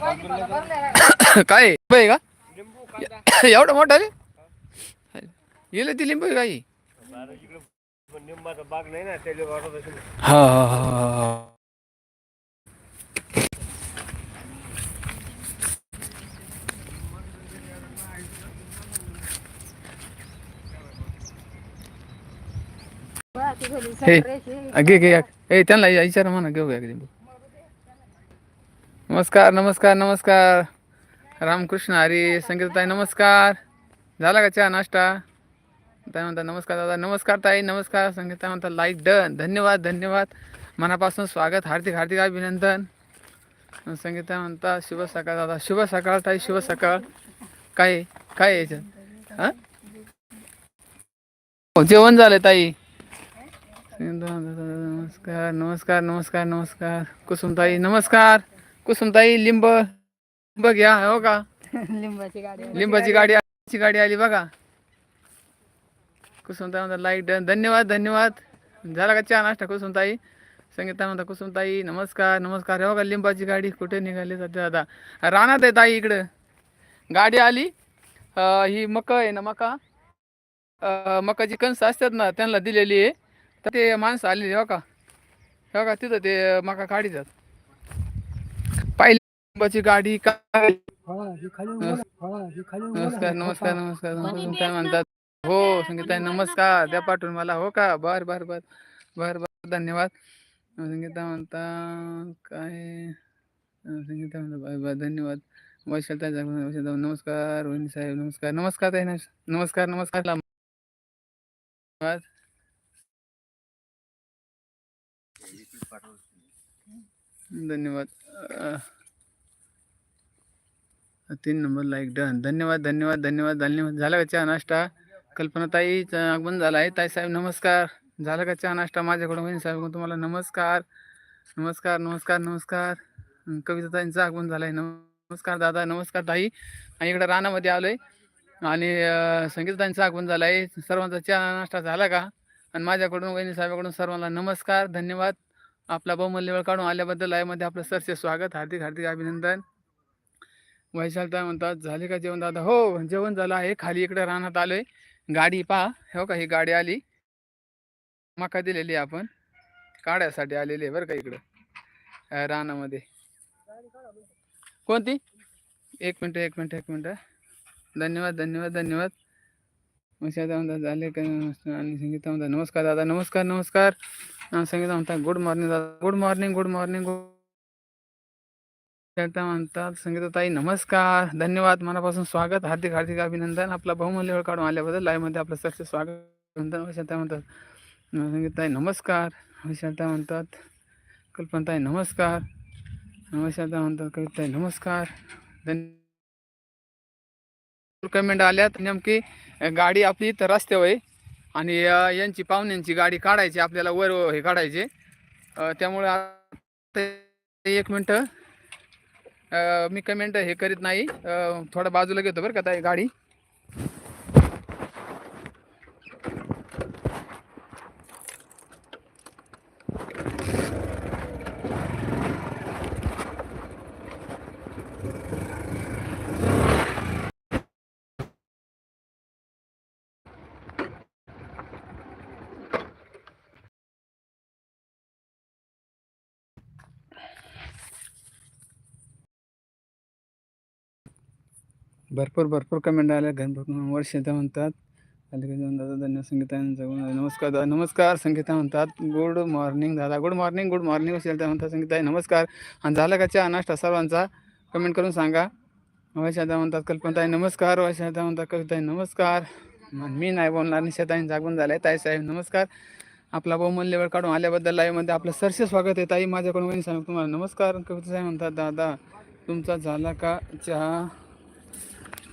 काय आहे? लिंबू आहे का एवढं मोठं रे येईल ती लिंबू आहे काही निंबाचा बाग नाही ना त्याला वाटत असेल हा हा हा हा हा हे घे घे ए त्यांना विचारा म्हणा घेऊ घ्या लिंबू नमस्कार नमस्कार नमस्कार. रामकृष्ण हरी संगीताई नमस्कार. झाला का चहा नाश्ता? ताई म्हणता नमस्कार दादा नमस्कार ताई नमस्कार. संगीता म्हणता लाईक डन. धन्यवाद धन्यवाद. मनापासून स्वागत हार्दिक हार्दिक अभिनंदन. संगीता म्हणता शुभ सकाळ दादा शुभ सकाळ ताई शुभ सकाळ. काय काय याच्यात? हा? हो, जेवण झालं ताई. नमस्कार नमस्कार नमस्कार नमस्कार. कुसुमताई नमस्कार. कुसुमताई लिंब लिंब घ्या हो का? लिंबाची गाडी लिंबाची गाडी आली गाडी आली बघा. कुसुमताई म्हणतात लाईक डन धन्यवाद धन्यवाद. झाला का चहा नाश्ता कुसुमताई? संगीता म्हणता कुसुमताई नमस्कार नमस्कार. हो का लिंबाची गाडी कुठे निघाली सध्या आता. रानात आहे ताई इकडं. गाडी आली. ही मका आहे ना मका? मकाची कणसं असतात ना त्यांना दिलेली आहे. तर ते माणसं आलेली हो का? हो का तिथं ते मका काढीतात. लिंबाची गाडी काय नमस्कार नमस्कार नमस्कार नमस्कार काय म्हणतात हो संगीताई नमस्कार। द्या पाठवून मला हो का? बर बर बर बर बर धन्यवाद। संगीता म्हणता काय? संगीता म्हणता धन्यवाद। वैशाल ताई जागरण, वैशाल ताई, नमस्कार वहिनी साहेब नमस्कार नमस्कार ताई नमस्कार नमस्कार धन्यवाद। धन्यवाद। तीन नंबर लाईक डन धन्यवाद धन्यवाद धन्यवाद. धन्यवाद झाला का चहा नाश्ता? कल्पनाताई आगमन झालं आहे. ताई साहेब नमस्कार. झाला का चहा नाश्ता? माझ्याकडून वहिनी साहेब तुम्हाला नमस्कार. नमस्कार नमस्कार नमस्कार. कविताताईंचं आगमन झालं आहे. नमस्कार दादा नमस्कार ताई. आणि इकडं रानामध्ये आलो आहे आणि अं, संगीताताईंचं आगमन झालं आहे. सर्वांचा चहा नाश्ता झाला का? आणि माझ्याकडून वहिनी साहेबाकडून सर्वांना नमस्कार धन्यवाद. आपला बहुमूल्य वेळ काढून आल्याबद्दल यामध्ये आपलं सरचे स्वागत. हार्दिक हार्दिक अभिनंदन. वैशालता म्हणतात झाले का जेवण दादा? हो जेवण झालं आहे. खाली इकडे रानात आलोय. गाडी पहा. हो का? ही गाडी आली. मका दिलेली आहे आपण. काढायसाठी आलेली आहे बरं का इकडं. रानामध्ये. कोणती? एक मिनटं एक मिनटं एक मिनटं. धन्यवाद धन्यवाद धन्यवाद. वैशालता म्हणतात झाले का आणि संगीता म्हणतात नमस्कार दादा नमस्कार नमस्कार. संगीता म्हणतात गुड मॉर्निंग दादा गुड मॉर्निंग गुड मॉर्निंग त्या म्हणतात संगीताताई नमस्कार. धन्यवाद. मनापासून स्वागत. हार्दिक हार्दिक अभिनंदन. आपला बहुमूल्य वेळ काढून आल्याबद्दल लाईव्हमध्ये आपलं सरचे स्वागत अभिनंदन. वैशालता म्हणतात संगीताताई नमस्कार. वैशालता म्हणतात कल्पनाताई नमस्कार. वैशालता म्हणतात कविताई नमस्कार. धन्य कमेंट आल्यात. नेमकी गाडी आपली इथं रस्त्यावर आहे. आणि यांची पाहुण्यांची गाडी काढायची. आपल्याला वर हे काढायचे. त्यामुळे एक मिनटं मी कमेंट हे करीत नाही. थोडं बाजूला घेतो बरं का ताई गाडी. भरपूर भरपूर कमेंट आल्या. गणपती वर्ष त्या म्हणतात. अलीकडे जाऊन दादा धन्यवाद संगीता नमस्कार दादा नमस्कार संगीता म्हणतात. गुड मॉर्निंग दादा. गुड मॉर्निंग गुड मॉर्निंग असेल त्या म्हणतात संगीता नमस्कार. आणि झाला का चहा? नाश्ता सर्वांचा? कमेंट करून सांगा. वैशादा म्हणतात कल्पनाताई नमस्कार. वैशादा म्हणतात कविताई नमस्कार. मी नाही बोलणार निशाताई जागून झालं आहे ताई साहेब नमस्कार. आपला बहुमूल्य वेळ काढून आल्याबद्दल लाईव्हमध्ये आपलं सरसे स्वागत आहे. ताई माझ्याकडून वहिनी साहेब तुम्हाला. नमस्कार. कविता साहेब म्हणतात दादा तुमचा झाला का चहा?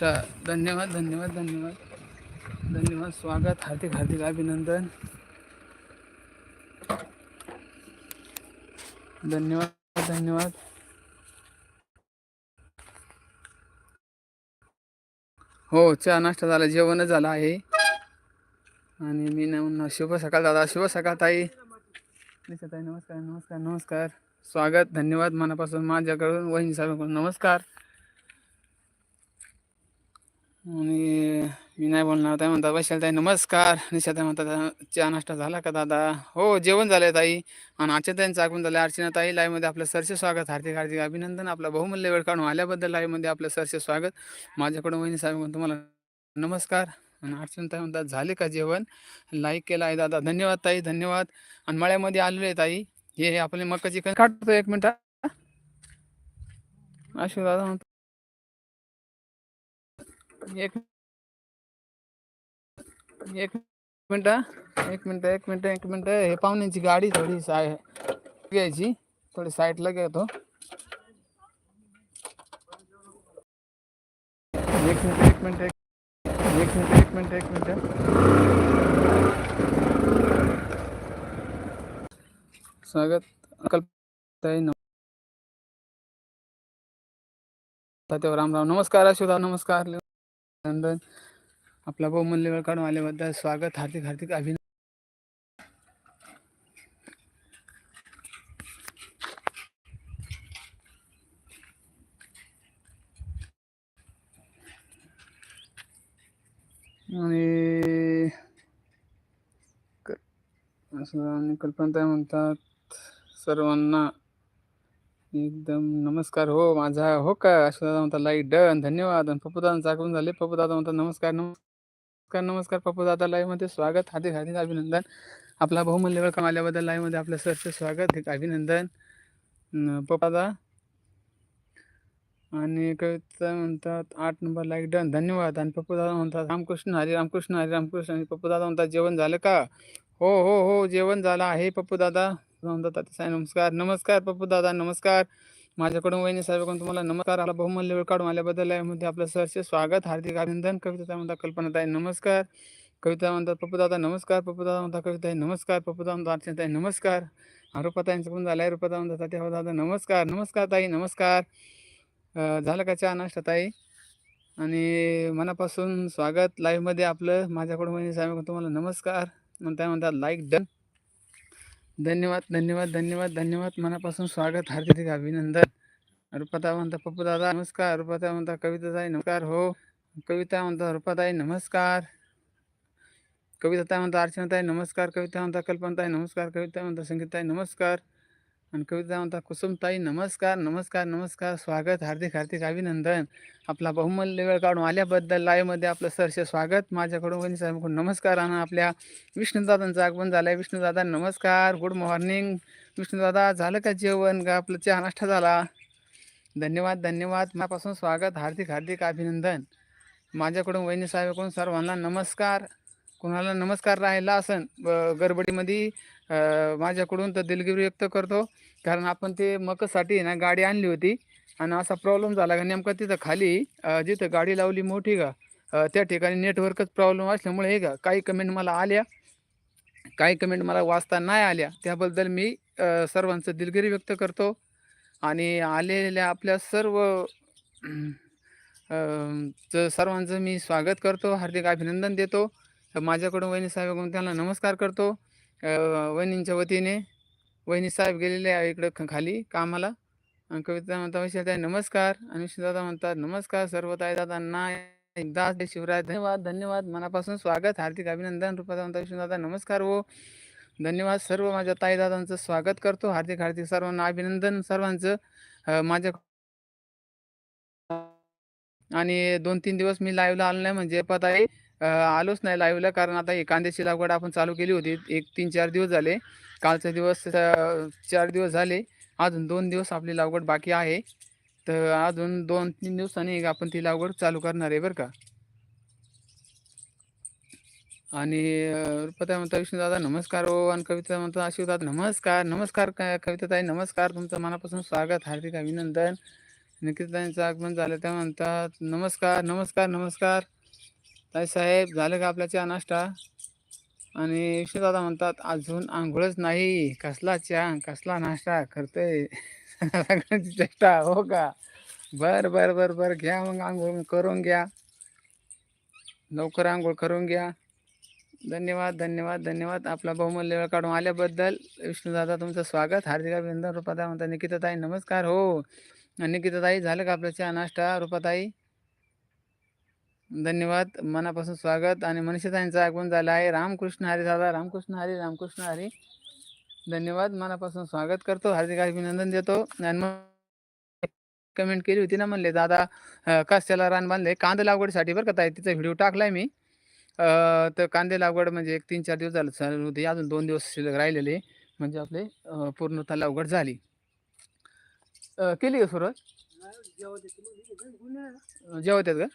धन्यवाद धन्यवाद धन्यवाद. धन्यवाद. स्वागत हार्दिक हार्दिक अभिनंदन. धन्यवाद धन्यवाद. हो चहा नाश्ता झाला जेवणच झालं आहे. आणि मी नाही शुभ सकाळ दादा शुभ सकाळ ताई. ताई नमस्कार नमस्कार नमस्कार. स्वागत धन्यवाद मनापासून माझ्याकडून वहिनी साहेबांकडून. नमस्कार. आणि मी नाही बोलणार. ताई म्हणतात वैशाल ताई नमस्कार. निशा ताई म्हणतात चहा नाश्ता झाला का दादा? हो जेवण झालंय ताई. आणि आजच्या आगमन झालं. अर्चना ताई लाईव्हमध्ये आपलं सरचे स्वागत. हार्दिक हार्दिक अभिनंदन. आपला बहुमूल्य वेळ काढून आल्याबद्दल लाईव्हमध्ये आपलं सरचे स्वागत. माझ्याकडून वहिनी साहेब तुम्हाला नमस्कार. आणि अर्चना ताई म्हणतात झाले का जेवण? लाईक केलं आहे दादा. धन्यवाद ताई धन्यवाद. आणि मळ्यामध्ये आलेले ताई हे हे आपले मकाची चिकन. काढतो एक मिनिट. हा. अशोक दादा म्हणतो एक एक मिनिट. एक मिनिट एक मिनिट एक मिनिट। गाडी थोडी साय घ्यायची थोडी साईडला घेतो एक मिनिट एक मिनिट एक मिनिट एक मिनिट एक मिनिट स्वागत कल्पताई तात्यावर रामराव नमस्कार अशोदा नमस्कार। अभिनंदन. आपला बहुमूल्य वेळ काढून आल्याबद्दल स्वागत हार्दिक हार्दिक अभिनंदन. आणि असं म्हणतात सर्वांना एकदम नमस्कार. हो माझा हो का? असं म्हणता लाईक डन धन्यवाद. आणि पप्पूदादा चाकून झाले. पप्पूदादा म्हणतात नमस्कार नमस्कार नमस्कार पप्पूदादा लाईव्हमध्ये स्वागत. हार्दिक हार्दिक अभिनंदन. आपला बहुमूल्य वेळ कमाल्याबद्दल लाईव्हमध्ये आपलं सरचं स्वागत. हार्दिक अभिनंदन. पप्पादा आणि कविता म्हणतात आठ नंबर लाईक डन धन्यवाद. आणि पप्पूदादा म्हणतात रामकृष्ण हरी रामकृष्ण हरी रामकृष्ण आणि पप्पूदादा म्हणतात जेवण झालं का? हो हो हो जेवण झालं आहे पप्पूदादा. म्हणतात नमस्कार नमस्कार नमस्कार पप्पूदादा नमस्कार. माझ्याकडून वहिनी साहेबांकडून तुम्हाला नमस्कार आला बहुमूल्य वेळ काढून आल्याबद्दल यामध्ये आपलं सरचे स्वागत हार्दिक अभिनंदन. कविता म्हणतात कल्पनाताई नमस्कार. कविता म्हणतात पप्पूदादा नमस्कार. पप्पू दादा म्हणता कविताई नमस्कार. पप्पू दादा म्हणता अर्चनाताई नमस्कार. रुपाताईंचं पण झालं आहे रुपाता म्हणतात तात्या हो, दादा नमस्कार. नमस्कार ताई नमस्कार. झालं का चहा नाश्ता ताई? आणि मनापासून स्वागत. लाईव्हमध्ये आपलं माझ्याकडून वहिनी साहेबांकडून तुम्हाला नमस्कार. म्हणता म्हणतात लाईक डन धन्यवाद धन्यवाद धन्यवाद धन्यवाद. मनापासून स्वागत हार्दिक अभिनंदन. रुपाता म्हणता पप्पू दादा नमस्कार. रुपाता म्हणता कविताताई नमस्कार. हो कविता म्हणता रुपाताई नमस्कार. कविताताई म्हणता अर्चनाताई नमस्कार. कविता म्हणता कल्पनाताई नमस्कार. कविता म्हणता संगीताई नमस्कार. आणि कविता म्हणता कुसुमताई नमस्कार नमस्कार नमस्कार स्वागत हार्दिक हार्दिक अभिनंदन. आपला बहुमूल्य वेळ काढून आल्याबद्दल लाईव्हमध्ये आपलं सरसे स्वागत. माझ्याकडून वहिनी साहेबांकडून नमस्कार आणि आपल्या विष्णुदादांचं आगमन झालं आहे विष्णुदादा नमस्कार गुड मॉर्निंग विष्णुदादा झालं का जेवण? का आपलं चहा नाश्ता झाला? धन्यवाद धन्यवाद. मनापासून स्वागत हार्दिक हार्दिक अभिनंदन. माझ्याकडून वहिनी सर्वांना नमस्कार. कोणाला नमस्कार राहिला असन ब- गडबडीमध्ये माझ्याकडून तर दिलगिरी व्यक्त करतो. कारण आपण ते मकसाठी ना गाडी आणली होती आणि असा प्रॉब्लेम झाला का नेमका तिथं खाली जिथं गाडी लावली मोठी का त्या ठिकाणी नेटवर्कच प्रॉब्लेम असल्यामुळे हे का काही कमेंट मला आल्या काही कमेंट मला वाचता नाही आल्या. त्याबद्दल मी सर्वांचं दिलगिरी व्यक्त करतो आणि आलेल्या आपल्या सर्व च- सर्वांचं मी स्वागत करतो हार्दिक अभिनंदन देतो. माझ्याकडून वहिनी साहेबांकडून त्यांना नमस्कार करतो. वहिनींच्या वतीने वहिनी साहेब गेलेले आहे इकडं खाली कामाला. आणि कविता म्हणता विषय नमस्कार. आणि विष्णुदादा म्हणतात नमस्कार सर्व दादांना एकदा शिवराज शिवराय. धन्यवाद धन्यवाद. मनापासून स्वागत हार्दिक अभिनंदन. रुपादा म्हणता विष्णुदादा नमस्कार हो. धन्यवाद सर्व माझ्या ताईदादांचं स्वागत करतो. हार्दिक हार्दिक सर्वांना अभिनंदन सर्वांचं. माझ्या आणि दोन तीन दिवस मी लाईव्हला आलो नाही म्हणजे पत आहे आलोच नाही लाईव्हला कारण आता ही कांद्याची लागवड आपण चालू केली होती. एक तीन चार दिवस झाले. कालचे दिवस चार दिवस झाले. अजून दोन दिवस आपली लागवड बाकी आहे. तर अजून दोन तीन दिवसांनी आपण ती लागवड चालू करणार आहे बरं का? आणि रुपता म्हणता विष्णुदादा नमस्कार हो. आणि कविता म्हणतो आशिवदादा नमस्कार. नमस्कार क- कविताताई नमस्कार. तुमचं मनापासून स्वागत हार्दिक अभिनंदन. निकिताईंचं आगमन झालं त्या म्हणतात नमस्कार नमस्कार नमस्कार. ताई साहेब झालं का आपल्या चहा नाश्ता? आणि विष्णुदादा म्हणतात अजून आंघोळच नाही. कसला चहा कसला नाश्ता करतोय? सगळ्यांची चेष्टा हो का? बर बर बर बर घ्या मग आंघोळ करून घ्या. लवकर आंघोळ करून घ्या. धन्यवाद धन्यवाद धन्यवाद. आपला बहुमूल्य वेळ काढून आल्याबद्दल विष्णुदादा तुमचं स्वागत. हार्दिक अभिनंदन रुपाताई म्हणतात निकिताताई नमस्कार. हो. निकिताताई झालं का आपलं चहा नाश्ता रुपाताई? धन्यवाद. मनापासून स्वागत आणि मनीषाताईंचं आगमन झालं आहे. रामकृष्ण हरी दादा रामकृष्ण हरी रामकृष्ण हरी. धन्यवाद. मनापासून स्वागत करतो. हार्दिक अभिनंदन देतो. कमेंट केली होती ना म्हणले दादा कास्याला रान बांधले कांदा लागवडीसाठी बरं का ताई? तिचा व्हिडिओ टाकलाय मी. तर कांदे लागवड म्हणजे एक तीन चार दिवस झालं चालू होती. अजून दोन दिवस शिल्लक राहिलेले. म्हणजे आपले पूर्णतः लागवड झाली. केली का सुरुवात? जेवत आहेत का?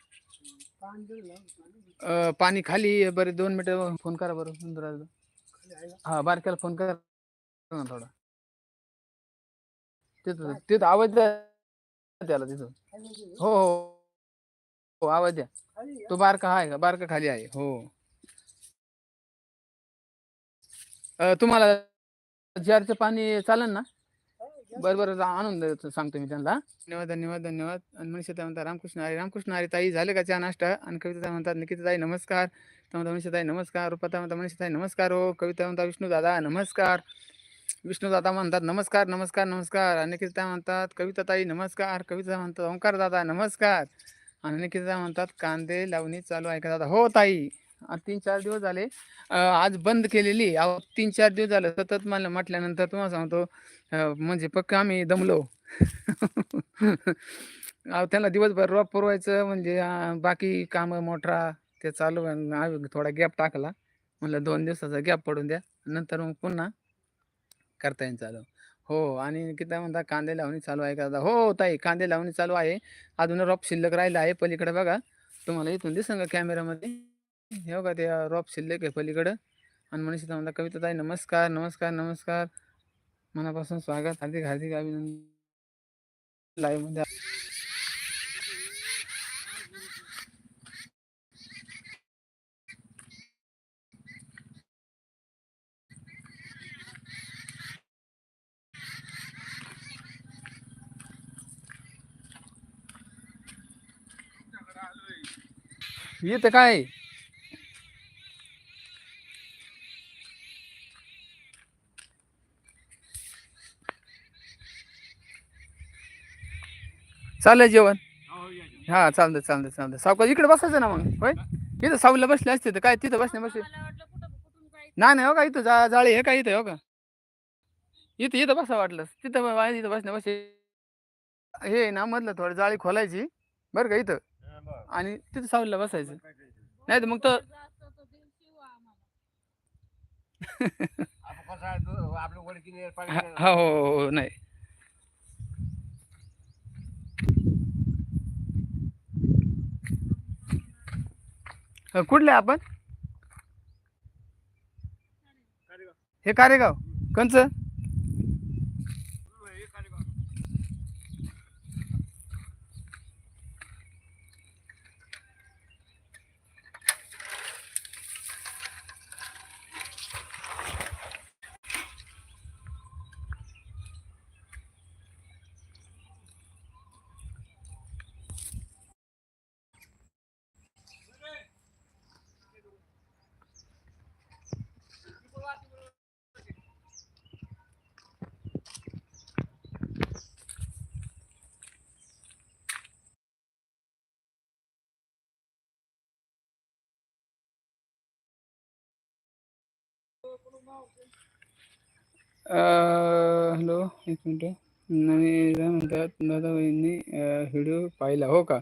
अं, पाणी खाली आहे. बरे दोन मिनिटं फोन करा बरं सुंदराला हा बारक्याला फोन करा ना थोडा. तिथं तिथं आवाज द्या त्याला तिथं. हो हो हो आवाज द्या. तो बारका आहे का? बारका खाली आहे हो. अं, तुम्हाला जारचं पाणी चालेल ना बरं बरं जा- आणून देतो सांगतो मी त्यांना. धन्यवाद धन्यवाद धन्यवाद. आणि मनीषा ताई म्हणतात रामकृष्ण हरी रामकृष्ण हरी. ताई झाले का चहा नाश्ता? आणि कविता ताई म्हणतात निकिता ताई नमस्कार. त्या म्हणतात मनीषा ताई नमस्कार. रुपाता म्हणतात मनीषा ताई नमस्कार. हो कविता म्हणतात विष्णू दादा नमस्कार. विष्णू दादा म्हणतात नमस्कार नमस्कार नमस्कार. आणि निकिता ताई म्हणतात कविता ताई नमस्कार. कविता म्हणतात ओंकार दादा नमस्कार. आणि निकिता ताई म्हणतात कांदे लावणी चालू आहे का दादा? हो ताई. तीन चार दिवस झाले. आज बंद केलेली. अहो तीन चार दिवस झालं सतत मला म्हटल्यानंतर तुम्हाला सांगतो म्हणजे पक्क आम्ही दमलो. अहो त्यांना दिवसभर रॉप पुरवायचं म्हणजे बाकी कामं मोटरा ते चालू आम्ही थोडा गॅप टाकला. म्हणलं दोन दिवसाचा गॅप पडून द्या. नंतर मग पुन्हा करता येईल चालू. हो आणि किती म्हणता कांदे लावणी चालू आहे का? हो ताई कांदे लावणी चालू आहे. अजून रॉप शिल्लक राहिला आहे. पलीकडे बघा. तुम्हाला इथून दिसंग का कॅमेऱ्यामध्ये हे ते रॉप शिल्लक आहे पलीकडं. आणि मनीषा म्हणता नमस्कार नमस्कार नमस्कार. मनापासून स्वागत. हार्दिक हार्दिक अभिनंदन. लाईव्ह मध्ये इथं काय? चाललंय जेवण? हा चालतं चालतं चालतं सावकाश इकडे बसायचं ना मग होय? इथं सावलीला बसले असते तर काय तिथं बसणे बसले? नाही नाही हो का इथं जा जाळी हे का इथं हो का? इथं इथं बसा वाटलं. तिथं इथं बसणे बसे हे ना मधलं थोडं जाळी खोलायची बरं का इथं? आणि तिथं सावलीला बसायचं. नाही तर मग तर हा. हा, हो हो हो नाही. अ, कुठले आपण? हे कारेगाव. कंच हॅलो एक मिनटं आणि काय म्हणतात दादा बहिणी व्हिडिओ पाहिला हो का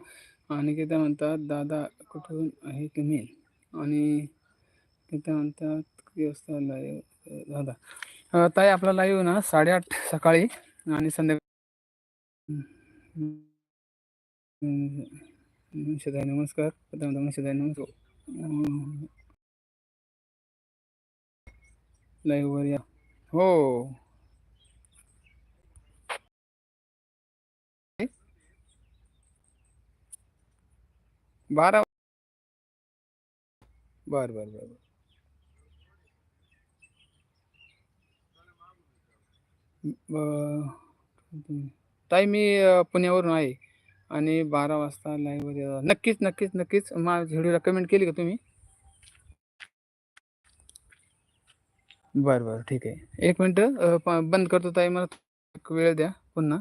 आणि किती म्हणतात दादा कुठून आहे तुम्ही आणि किती म्हणतात किती वाजता लाईव्ह दादा ताई आपला लाईव्ह ना साडेआठ सकाळी आणि संध्याकाळी नमस्कार नमस्कार लाईव्हवर या. हो. बारा. बर बर बर ताई मी पुण्यावरून आहे आणि बारा वाजता लाईव्हवर नक्कीच नक्कीच नक्कीच. माझ्या व्हिडिओला कमेंट केली का तुम्ही? बरं बरं. ठीक आहे. एक मिनटं. प- बंद करतो ताई. मला एक वेळ द्या पुन्हा.